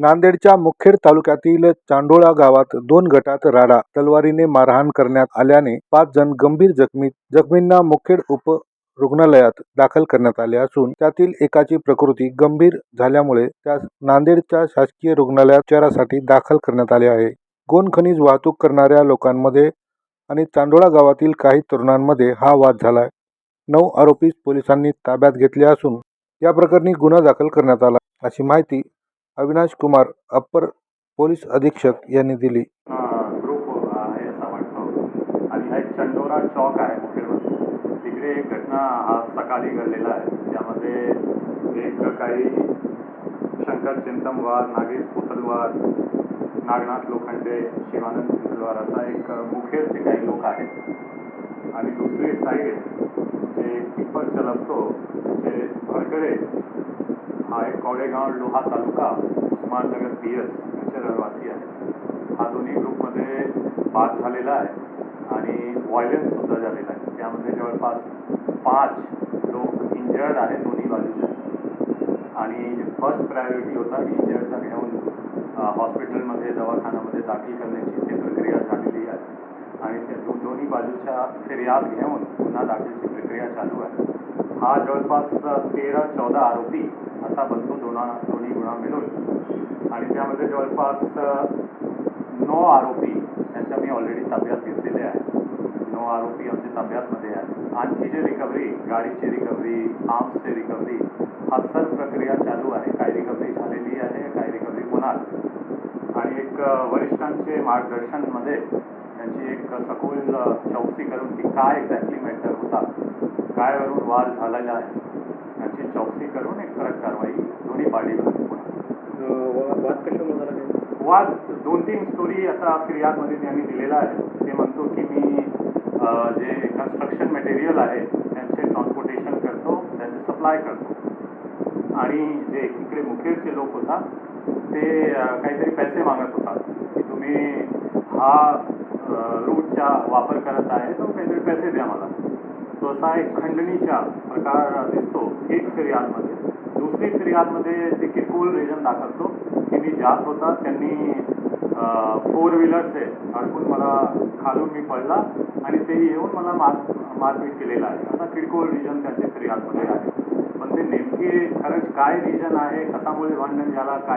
नांदेडच्या मुखेड तालुक्यातील चांडोळा गावात दोन गटात राडा तलवारीने मारहाण करण्यात आल्याने पाच जण गंभीर जखमी जखमींना मुखेड उप रुग्णालयात दाखल करण्यात आले असून त्यातील एकाची प्रकृती गंभीर झाल्यामुळे त्यास नांदेडच्या शासकीय रुग्णालयात उपचारासाठी दाखल करण्यात आले आहे. गोन खनिज वाहतूक करणाऱ्या लोकांमध्ये आणि चांडोळा गावातील काही तरुणांमध्ये हा वाद झाला नऊ आरोपी पोलिसांनी ताब्यात घेतले असून या प्रकरणी गुन्हा दाखल करण्यात आला अशी माहिती अविनाश कुमार अप्पर पोलीस अधीक्षक यांनी दिली. ग्रुप आहे असा वाटतो. आणि हा एक चंडोरा चौक आहे मुखेडमध्ये तिकडे एक घटना हा सकाळी घडलेला आहे. त्यामध्ये एक काही शंकर चिंतमवार नागेश पुतलवार नागनाथ लोखंडे शिवानंद चिंतलवार असा एक मुखेडचे काही लोक आहेत. आणि दुसरी साईड जे पिपर चलवतो जे भरकडे कवडेगाव लोहा तालुका उस्माननगर पी एस याचे रहिवासी आहे हा दोन्ही ग्रुपमध्ये बाद झालेला आहे आणि व्हायलन्स सुद्धा झालेला आहे. त्यामध्ये जवळपास पाच लोक इंजर्ड आहे दोन्ही बाजूचे. आणि फर्स्ट प्रायोरिटी होता की इंजर्डचा घेऊन हॉस्पिटलमध्ये दवाखान्यामध्ये दाखल करण्याची ती प्रक्रिया झालेली आहे. आणि त्या दो दोन्ही बाजूच्या फिर्याद घेऊन पुन्हा दाखलची प्रक्रिया चालू आहे. हा जवळपास तेरा चौदा आरोपी असा बनतो दोना दोन्ही गुन्हा मिळून. आणि त्यामध्ये जवळपास नो नऊ आरोपी यांच्या मी ऑलरेडी ताब्यात घेतलेले आहे नऊ आरोपी आमच्या ताब्यातमध्ये आहे आणखी जे रिकव्हरी गाडीची रिकव्हरी आर्म्सची रिकव्हरी हा सर्व प्रक्रिया चालू आहे. काही रिकव्हरी झालेली आहे काही रिकव्हरी होणार आणि एक वरिष्ठांचे मार्गदर्शनमध्ये त्यांची एक सखोल चौकशी करून की काय एक्झॅक्टली मॅटर होता काय वरून वाद झालेला आहे. याची चौकशी करून एक कडक कारवाई दोन्ही पार्टीवर वाद कशामुळे झाला वाद दोन तीन स्टोरी आता फिर्यादमध्ये त्यांनी दिलेला आहे. ते म्हणतो की मी जे कन्स्ट्रक्शन मटेरियल आहे त्यांचे ट्रान्सपोर्टेशन करतो त्यांचे सप्लाय करतो. आणि जे इकडे मुखेडचे लोक होता ते काहीतरी पैसे मागत होता की तुम्ही हा रूटचा वापर करत आहे तर काहीतरी पैसे द्या मला. तो असा एक खंडणीचा प्रकार दिसतो एक फिर्यादमध्ये दुसरी फिर्यादमध्ये ते किरकोळ रिजन दाखवतो. की मी जात होता त्यांनी फोर व्हीलरचे अडकून मला खालून मी पडला आणि ते येऊन मला मार मारपीट केलेला आहे. असा किरकोळ रिजन त्यांच्या फिर्यादमध्ये आहे. पण ते नेमके खरंच काय रिजन आहे कशामुळे भांडण झाला काय